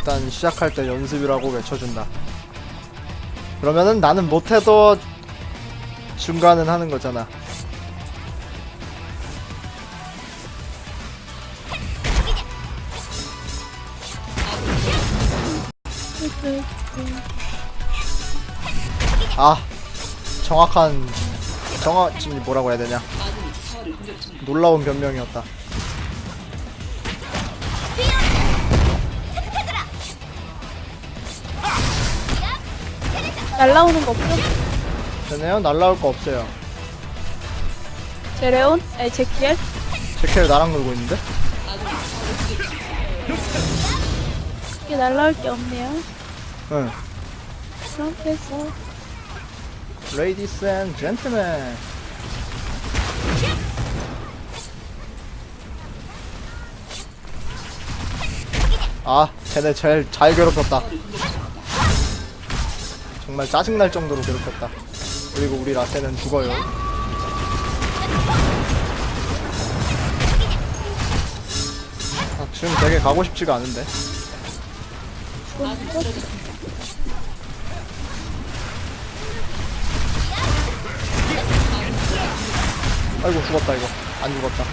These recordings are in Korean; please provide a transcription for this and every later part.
일단 시작할 때 연습이라고 외쳐준다. 그러면은 나는 못해도 중간은 하는 거잖아. 아 정확한 정확 지금 뭐라고 해야 되냐 놀라운 변명이었다. 날라오는 거 없어? 되네요? 날라올 거 없어요. 제레온? 아니 제키엘? 제켈 나랑 놀고 있는데? 이게 날라올 게 없네요 응. 그렇게해서 Ladies and gentlemen. 아, 쟤네 제일 잘 괴롭혔다. 정말 짜증날 정도로 괴롭혔다. 그리고 우리 라세는 죽어요. 아, 지금 되게 가고 싶지가 않은데. 아이고 죽었다 이거. 안 죽었다.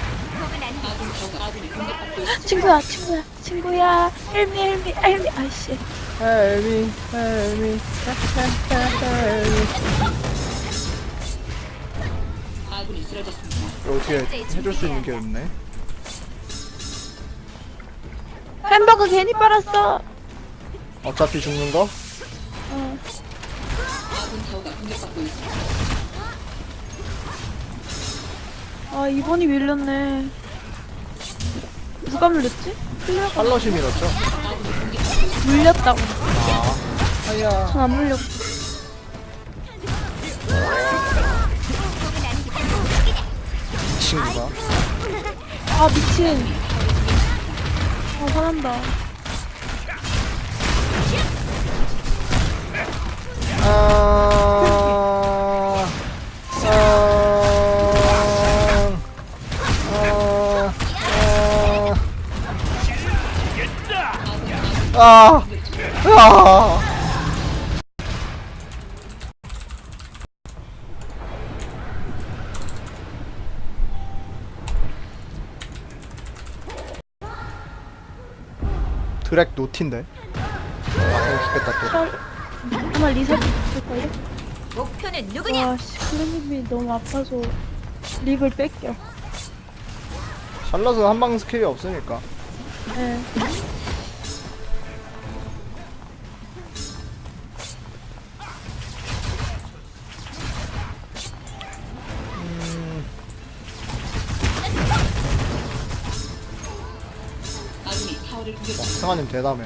친구야 친구야 친구야 헬미 헬미 헬미 아이씨 헬미 헬미 헬미 이거 어떻게 해줄 수 있는 게 없네 햄버거 괜히 빨았어 어차피 죽는 거? 어. 아 이번이 밀렸네 누가 물렸지? 클리어가 팔럿이 밀었죠? 물렸다고. 아야. 전 안 물렸고 이 친구가? 아 미친. 아 화난다. 아... 아... 아... 아... 아... 드랙 노티인데? 아, 죽겠다 아마 리셋 될걸요? 목표는 누구냐? 와 씨 클레님이 너무 아파서 립을 뺏겨 샬럿은 한방 스킬이 없으니까 네. 승아님 대담해.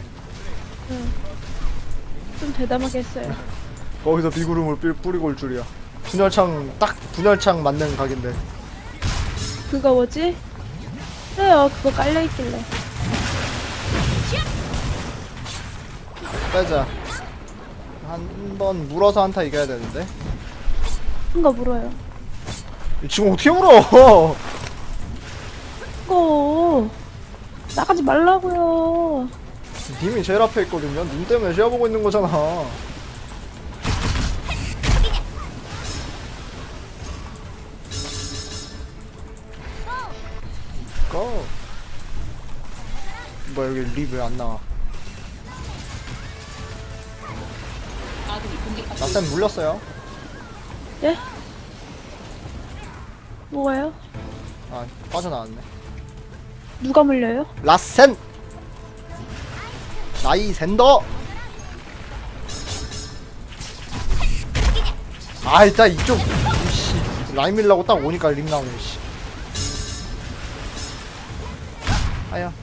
좀 대담하게 했어요. 거기서 비구름을 뿌- 뿌리고 올 줄이야. 분열창 딱 분열창 맞는 각인데. 그거 뭐지? 그래요? 그거 깔려있길래. 빼자. 한 번 물어서 한타 이겨야 되는데. 큰거 물어요. 이 친구 어떻게 물어 나가지 말라고요. 님이 제일 앞에 있거든요. 님 때문에 시야 보고 있는 거잖아. 고! 뭐야 여기 립왜안 나와? 나쌤 물렸어요? 예? 뭐가요? 아 빠져나왔네 누가 물려요? 라센! 나이 샌더! 아 일단 이쪽 이씨 라인 밀라고 딱 오니까 림 나오네 씨. 아야.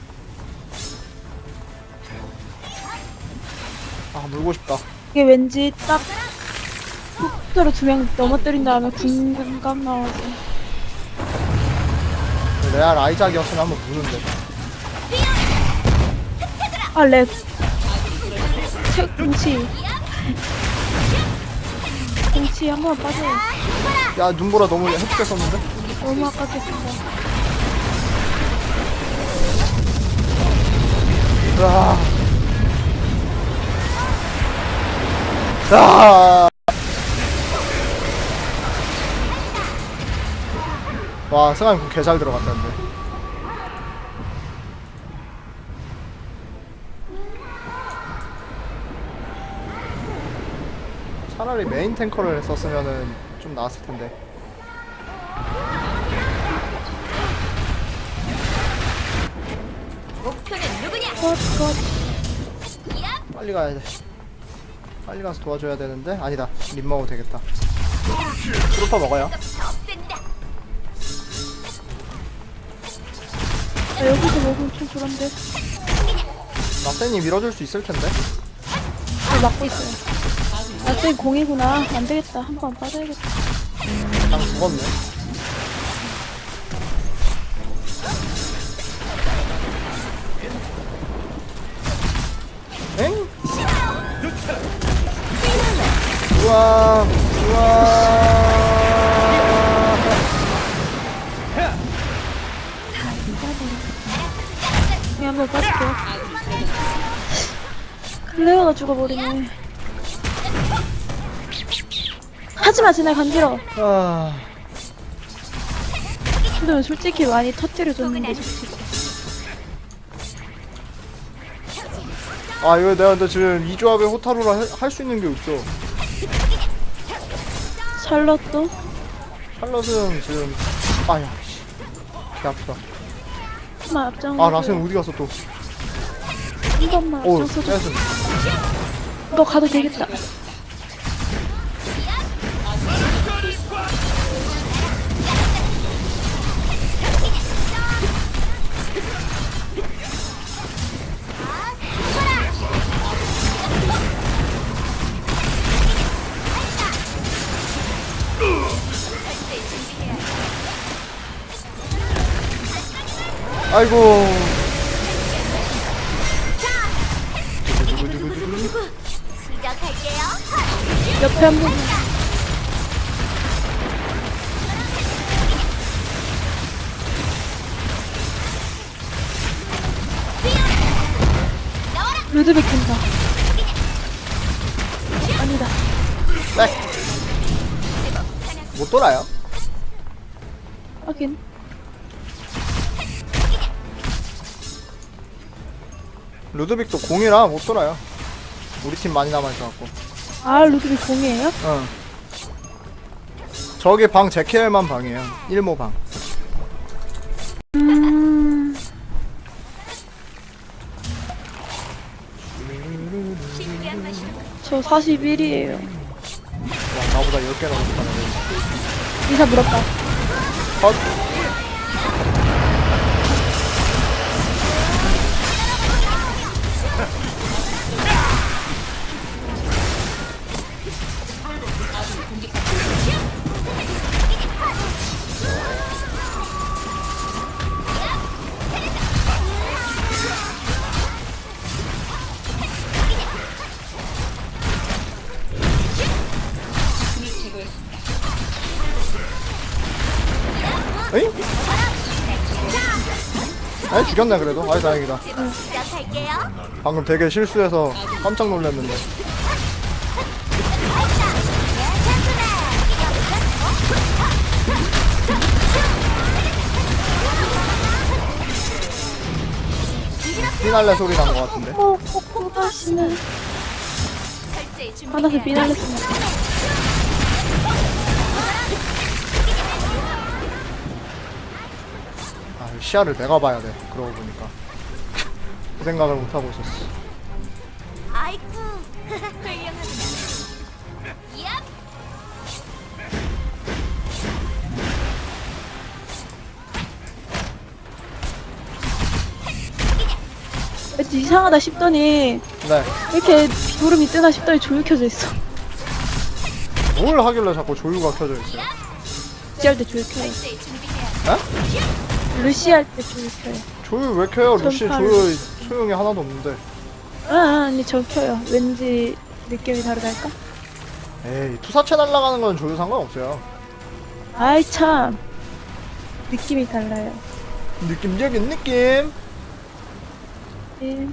아 물고 싶다. 이게 왠지 딱 속도로 두 명 넘어뜨린 다음에 군감 나와서 레알 아이작이었으면 한번 무는데. 아, 렉. 최 눈치. 눈치 한 번 빠져. 야, 눈보라 너무 흡게 썼는데? 너무 아깝겠습니다. 으아. 으아. 와 승환이 개잘 들어갔다는데. 차라리 메인 탱커를 썼으면은 좀 나았을 텐데. 목표는 누구냐? 빨리 가야 돼. 빨리 가서 도와줘야 되는데? 아니다. 립 먹어도 되겠다. 트루퍼 먹어요 아, 여기서 먹으면 좀 그런데. 라센이 밀어줄 수 있을 텐데 저 막고 있어요. 아, 쌤 공이구나. 안 되겠다. 한 번 빠져야겠다. 그냥 죽었네 엥? 우와 우와 이 한번 빠질게요. 클레어가 죽어버리네. 하지마, 지날 간지러. 아 근데 솔직히 많이 터뜨려줬는데. 아 이거 내가 근데 지금 이 조합에 호타루라 할 수 있는 게 없어 샬럿도? 샬럿은 지금 아야 씨. 개 아프다 한번 앞장. 아 라센 어디 갔어 한 번만 또오 앞장서줘. 쟤슨 너 가도 되겠다. 아이고. 옆에 한 번. 루드빅 된다. 아니다. 못 돌아요 하긴. 루드빅도 공이라 못 돌아요 우리 팀 많이 남아있어갖고 아, 루드빅 공이에요? 응 저기 방 제케엘만 방이에요 1모 방 음. 저 41이에요. 와 나보다 10개나 높다 이사 물었다. 컷 아니 죽였네 그래도 아이 다행이다 시작할게요. 방금 되게 실수해서 깜짝 놀랐는데 피날레 소리 난 것 같은데 어, 철저히 준비. 하나서 비날렸습니다. 시야를 내가 봐야 돼 그러고 보니까 그 생각을 못 하고 있었어 아이쿠. 훌륭하구나. 얍. 왠지 이상하다 싶더니 네. 이렇게 구름이 뜨나 싶더니 조율 켜져 있어. 뭘 하길래 자꾸 조유가 켜져 있어요 루시 할 때. 철저히 준비해야 에? 루시 할때 조율 켜요. 조유 왜 켜요? 루시 전파를. 조유 소용이 하나도 없는데 아, 아 아니 저 켜요. 왠지 느낌이 다르달까? 에이 투사체 날라가는 건 조유 상관없어요 아이 참 느낌이 달라요. 느낌적인 느낌 예.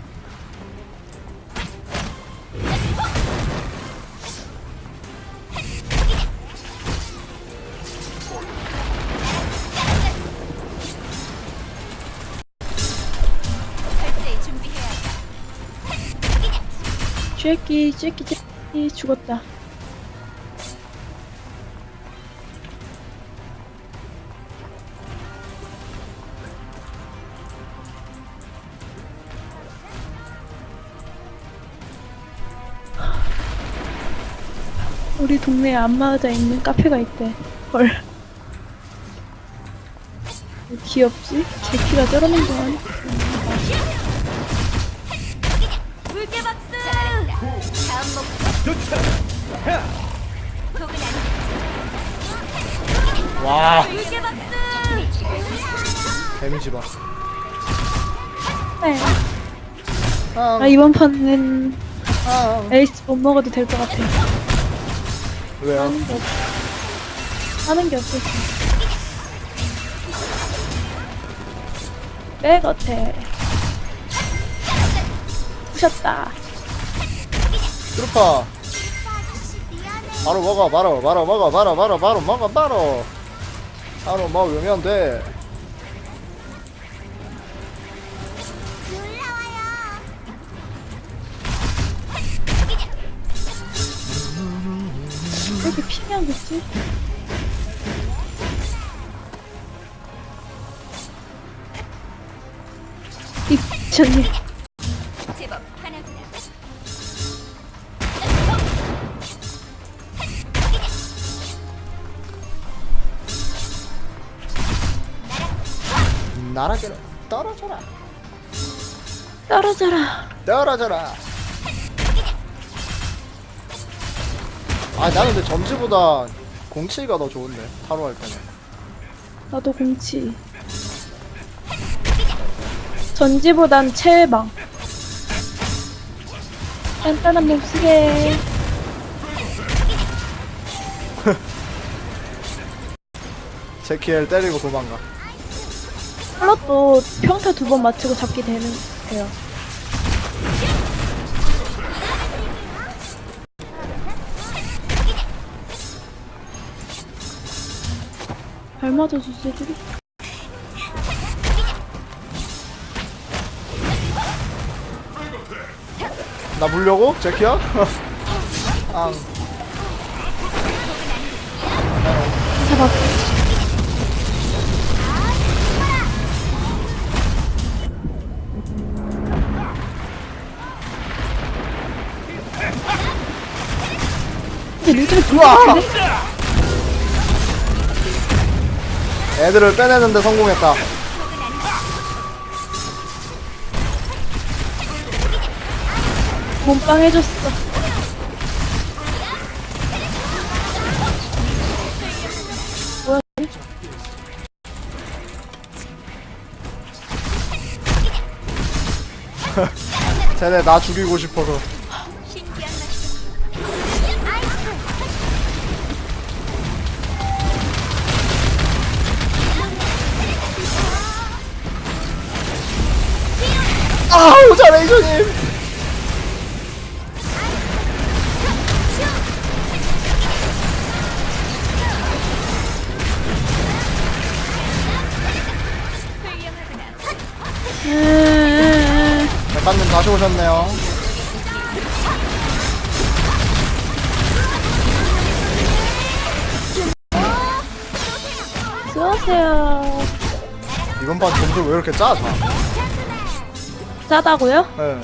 쉐끼 쉐끼 쉐끼 죽었다. 우리 동네에 안마의자 있는 카페가 있대. 헐. 왜 귀엽지? 제 키가 저러는 동안 다음 목표. 독은. 와 물개 박수. 데미지 봐 네. 아, 아 이번 판은 아. 에이스 못 먹어도 될 것 같아 왜요? 하는 게 없... 하는 게 없었어 백어태 부셨다 트루퍼 바로 먹어 바로 바로 먹어 바로 바로 바로 먹어 바로 바로 먹으면 돼. 왜 이렇게 피면 됐지? 이 미쳤 나락에로 떨어져라. 떨어져라. 떨어져라. 아 나는 근데 점지보다 공치가 더 좋은데 타로 할 때는. 나도 공치. 전지보단 체방 간단한 몸쓰게. 제키엘 때리고 도망가 플롯도 평타 두 번 맞추고 잡게 되는 돼요 발 맞아 주세들이 나 물려고? 제키야? 앙 우와! 들어왔는데? 애들을 빼내는데 성공했다 몸빵 해줬어 뭐야 쟤네 나 죽이고 싶어서 아우 잘해. 음, 백관님 다시 오셨네요 수고하세요 이번 판 점수 왜 이렇게 짜? 다? 짜다고요? 네.